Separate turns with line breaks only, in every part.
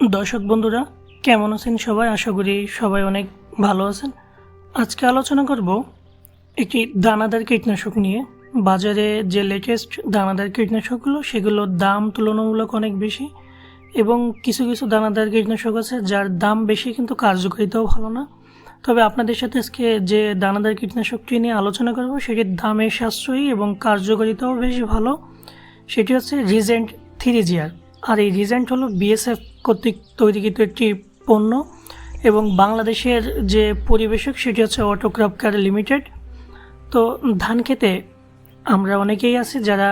দর্শক বন্ধুরা, কেমন আছেন সবাই? আশা করি সবাই অনেক ভালো আছেন। আজকে আলোচনা করব একটি দানাদার কীটনাশক নিয়ে। বাজারে যে লেটেস্ট দানাদার কীটনাশকগুলো সেগুলোর দাম তুলনামূলক অনেক বেশি এবং কিছু কিছু দানাদার কীটনাশক আছে যার দাম বেশি কিন্তু কার্যকারিতাও ভালো না। তবে আপনাদের সাথে আজকে যে দানাদার কীটনাশকটি নিয়ে আলোচনা করব, সেটির দামে সাশ্রয়ী এবং কার্যকারিতাও বেশ ভালো। সেটি হচ্ছে রিজেন্ট থ্রি জিয়ার আর এই রিজেন্ট হলো বিএসএফ কর্তৃক তৈরিকৃত একটি পণ্য এবং বাংলাদেশের যে পরিবেশক সেটি হচ্ছে অটোক্রাফকার লিমিটেড। তো ধান খেতে আমরা অনেকেই আছি যারা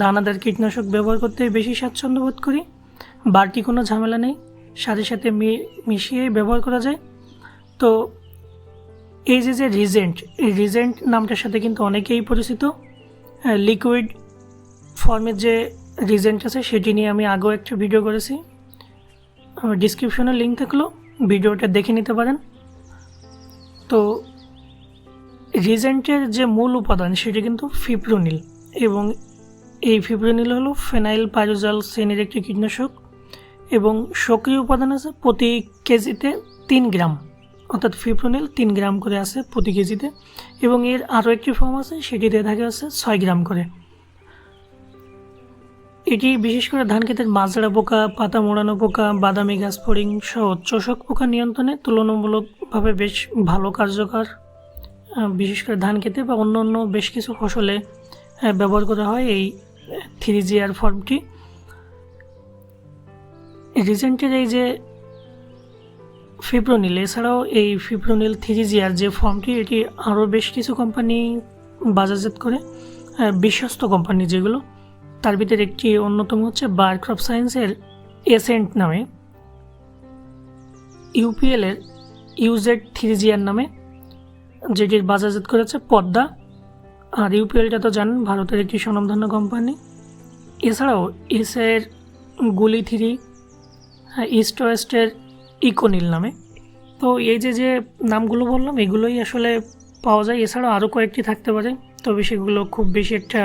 দানাদার কীটনাশক ব্যবহার করতে বেশি স্বাচ্ছন্দ্য বোধ করি। বাড়তি কোনো ঝামেলা নেই, সাথে সাথে মিশিয়ে ব্যবহার করা যায়। তো এই যে যে রিজেন্ট এই রিজেন্ট নামটার সাথে কিন্তু অনেকেই পরিচিত। লিকুইড ফর্মের যে রিজেন্ট আছে সেটি নিয়ে আমি আগেও একটা ভিডিও করেছি। ডিসক্রিপশনে লিঙ্ক থাকল ভিডিওটা দেখে নিতে পারেন। তো রিজেন্টের যে মূল উপাদান, সেটি কিন্তু ফিপ্রোনিল এবং এই ফিপ্রোনিল হলো ফেনাইল পাইরোজাল শ্রেণির একটি কীটনাশক। এবং সক্রিয় উপাদান আছে প্রতি কেজিতে তিন গ্রাম। অর্থাৎ ফিপ্রোনিল তিন গ্রাম করে আছে প্রতি কেজিতে। এবং এর আরও একটি ফর্ম আছে, সেটিতে থাকে আছে ছয় গ্রাম করে। এটি বিশেষ করে ধান ক্ষেতের মাজরা পোকা, পাতা মোড়ানো পোকা, বাদামি গাছ, ফড়িং সহ চোষক পোকা নিয়ন্ত্রণে তুলনামূলকভাবে বেশ ভালো কার্যকর। বিশেষ করে ধান খেতে বা অন্য অন্য বেশ কিছু ফসলে ব্যবহার করা হয় এই থ্রি জিআর ফর্মটি। রিসেন্টের এই যে ফিপ্রোনিল, এছাড়াও এই ফিপ্রোনিল থ্রি জিআর যে ফর্মটি, এটি আরও বেশ কিছু কোম্পানি বাজারজাত করে বিশ্বস্ত কোম্পানি যেগুলো তার ভিতরে একটি অন্যতম হচ্ছে বায়ার ক্রপ সায়েন্সের এসেন্ট নামে ইউপিএল এর ইউজেড থ্রি জিআর নামে, যেটির বাজারজাত করেছে পদ্মা। আর ইউপিএলটা তো জানেন, ভারতের একটি স্বনামধন্য কোম্পানি। এছাড়াও এসের গুলি থ্রি, ইস্ট ওয়েস্টের ইকোনিল নামে। তো এই যে যে নামগুলো বললাম, এগুলোই আসলে পাওয়া যায়। এছাড়াও আরও কয়েকটি থাকতে পারে। তবে সেগুলো খুব বেশি একটা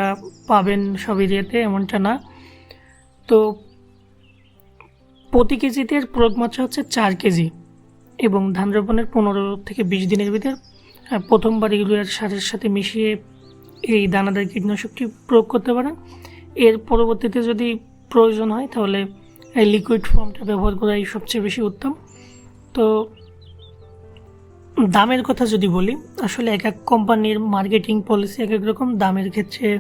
পাবেন সব এরিয়াতে, এমনটা না। তো প্রতি কেজিতে প্রয়োগ মাত্রা হচ্ছে চার কেজি এবং ধান রোপণের পনেরো থেকে বিশ দিনের ভিতর প্রথমবার ইউরিয়ার সারের সাথে মিশিয়ে এই দানাদার কীটনাশকটি প্রয়োগ করতে পারেন। এর পরবর্তীতে যদি প্রয়োজন হয় তাহলে এই লিকুইড ফর্মটা ব্যবহার করাই সবচেয়ে বেশি উত্তম। তো দামের কথা যদি বলি, আসলে এক এক কোম্পানির মার্কেটিং পলিসি এক এক রকম, দামের ক্ষেত্রে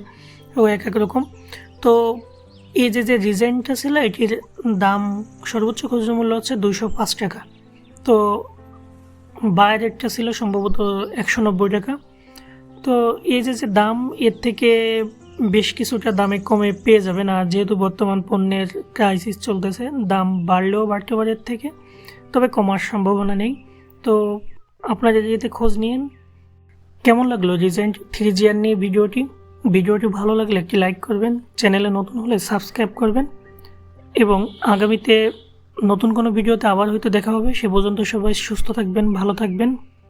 ও এক এক রকম। তো এই যে যে রিজেন্টটা ছিল, এটির দাম সর্বোচ্চ খুচরো মূল্য হচ্ছে দুইশো পাঁচ টাকা। তো বাইরেরটা ছিল সম্ভবত একশো নব্বই টাকা। তো এই যে যে দাম, এর থেকে বেশ কিছুটা দামে কমে পেয়ে যাবেন। আর যেহেতু বর্তমান পণ্যের ক্রাইসিস চলতেছে, দাম বাড়লেও বাড়তে পারে এর থেকে, তবে কমার সম্ভাবনা নেই। তো আপনারা যেতে খোঁজ নিন। কেমন লাগল রিজেন্ট থ্রি জিয়ার নিয়ে ভিডিওটি? ভিডিওটি ভালো লাগলে একটি লাইক করবেন চ্যানেলে নতুন হলে সাবস্ক্রাইব করবেন, এবং আগামীতে নতুন কোনো ভিডিওতে আবার হয়তো দেখা হবে। সে পর্যন্ত সবাই সুস্থ থাকবেন, ভালো থাকবেন।